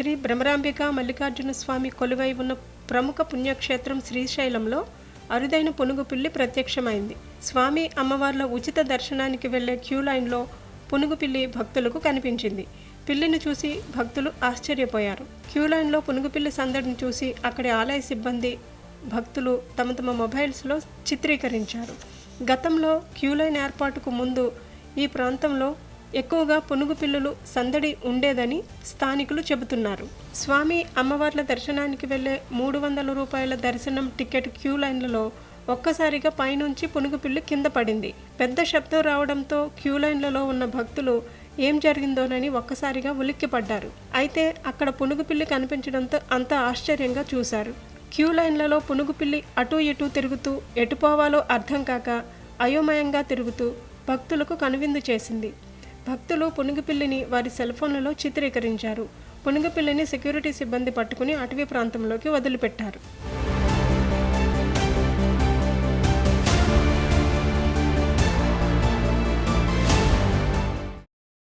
శ్రీ భ్రమరాంబిక మల్లికార్జున స్వామి కొలువై ఉన్న ప్రముఖ పుణ్యక్షేత్రం శ్రీశైలంలో అరుదైన పునుగు పిల్లి ప్రత్యక్షమైంది. స్వామి అమ్మవార్ల ఉచిత దర్శనానికి వెళ్ళే క్యూ లైన్లో పునుగు పిల్లి భక్తులకు కనిపించింది. పిల్లిని చూసి భక్తులు ఆశ్చర్యపోయారు. క్యూ లైన్లో పునుగు పిల్లి సందడిని చూసి అక్కడి ఆలయ సిబ్బంది భక్తులు తమ తమ మొబైల్స్లో చిత్రీకరించారు. గతంలో క్యూ లైన్ ఏర్పాటుకు ముందు ఈ ప్రాంతంలో ఎక్కువగా పునుగు పిల్లులు సందడి ఉండేదని స్థానికులు చెబుతున్నారు. స్వామి అమ్మవార్ల దర్శనానికి వెళ్ళే మూడు వందల రూపాయల దర్శనం టికెట్ క్యూ లైన్లలో ఒక్కసారిగా పైనుంచి పునుగుపిల్లి కింద పడింది. పెద్ద శబ్దం రావడంతో క్యూ లైన్లలో ఉన్న భక్తులు ఏం జరిగిందోనని ఒక్కసారిగా ఉలిక్కిపడ్డారు. అయితే అక్కడ పునుగు పిల్లి కనిపించడంతో అంత ఆశ్చర్యంగా చూశారు. క్యూ లైన్లలో పునుగు పిల్లి అటూ ఇటూ తిరుగుతూ ఎటుపోవాలో అర్థం కాక అయోమయంగా తిరుగుతూ భక్తులకు కనువిందు చేసింది. భక్తులు పునుగుపిల్లిని వారి సెల్ ఫోన్లలో చిత్రీకరించారు. పునుగుపిల్లిని సెక్యూరిటీ సిబ్బంది పట్టుకుని అటవీ ప్రాంతంలోకి వదిలిపెట్టారు.